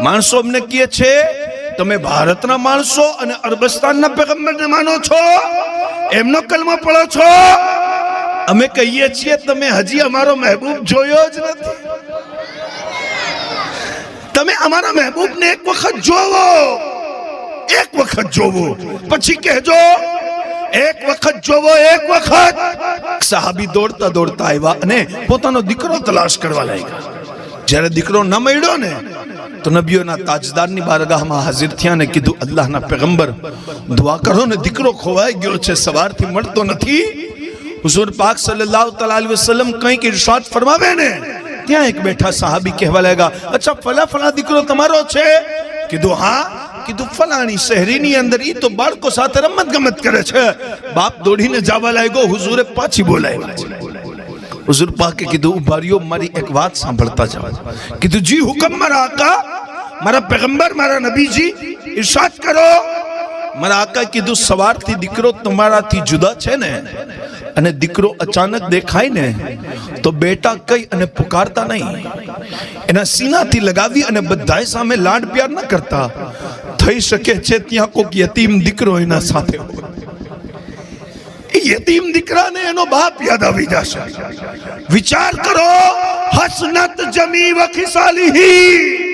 માણસો અમને કહે છે, તમે ભારતના માણસો અને અરબસ્તાનના પેગમ્બરને માનો છો? એમનો કલમો પડો છો? અમે કહીએ છીએ, તમે હજી અમારો મહેબૂબ જોયો જ નથી. તમે અમારા મહેબૂબને એક વખત જોવો, એક વખત જોવો. પછી કહેજો, એક વખત જોવો, એક વખત. સાહાબી દોડતા દોડતા આવ્યા અને પોતાનો દીકરો તલાશ કરવા લાગ્યા. જ્યારે દીકરો ન મળ્યો ને તો નબીઓના તાજદારની બારગાહમાં હાજર થયા ને કીધું, અલ્લાહના પેગંબર, દુઆ કરો ને દીકરો ખોવાઈ ગયો છે, સવારથી મળતો નથી. હુઝુર પાક સલ્લલ્લાહુ તઆલા વસલ્લમ કંઈક ઇરશાદ ફરમાવે ને, ત્યાં એક બેઠા સાહાબી કહેવા લાગ્યા, અચ્છા, ફલા ફલા દીકરો તમારો છે? કીધું, હા. કીધું, ફલાણી શહેરીની અંદર ઈ તો બાળકો સાથે રમત ગમત કરે છે. બાપ દોડીને જવા લાગ્યો, હુઝુરે પાછી બોલાવ્યા હુઝુર પાકે કીધું ઊભા મારી એક વાત સાંભળતા જાઓ કીધું જી હુકમ મારા આકા મારા પેગંબર મારા નબીજી ઇરશાદ કરો મારા આકા કીધું સવારથી દીકરો તમારાથી જુદા છે ને અને દીકરો અચાનક દેખાય ને તો બેટા કઈ અને પુકારતા નહીં એના સીનાથી લગાવી અને બધાય સામે લાડ પ્યાર ન કરતા થઈ શકે છે ત્યાં કોઈક યતીમ દીકરો એના સાથે હોય યતીમ દીકરાને એનો બાપ યાદ આવી જશે. વિચાર કરો હસનત જમી વ ખિસાલીહી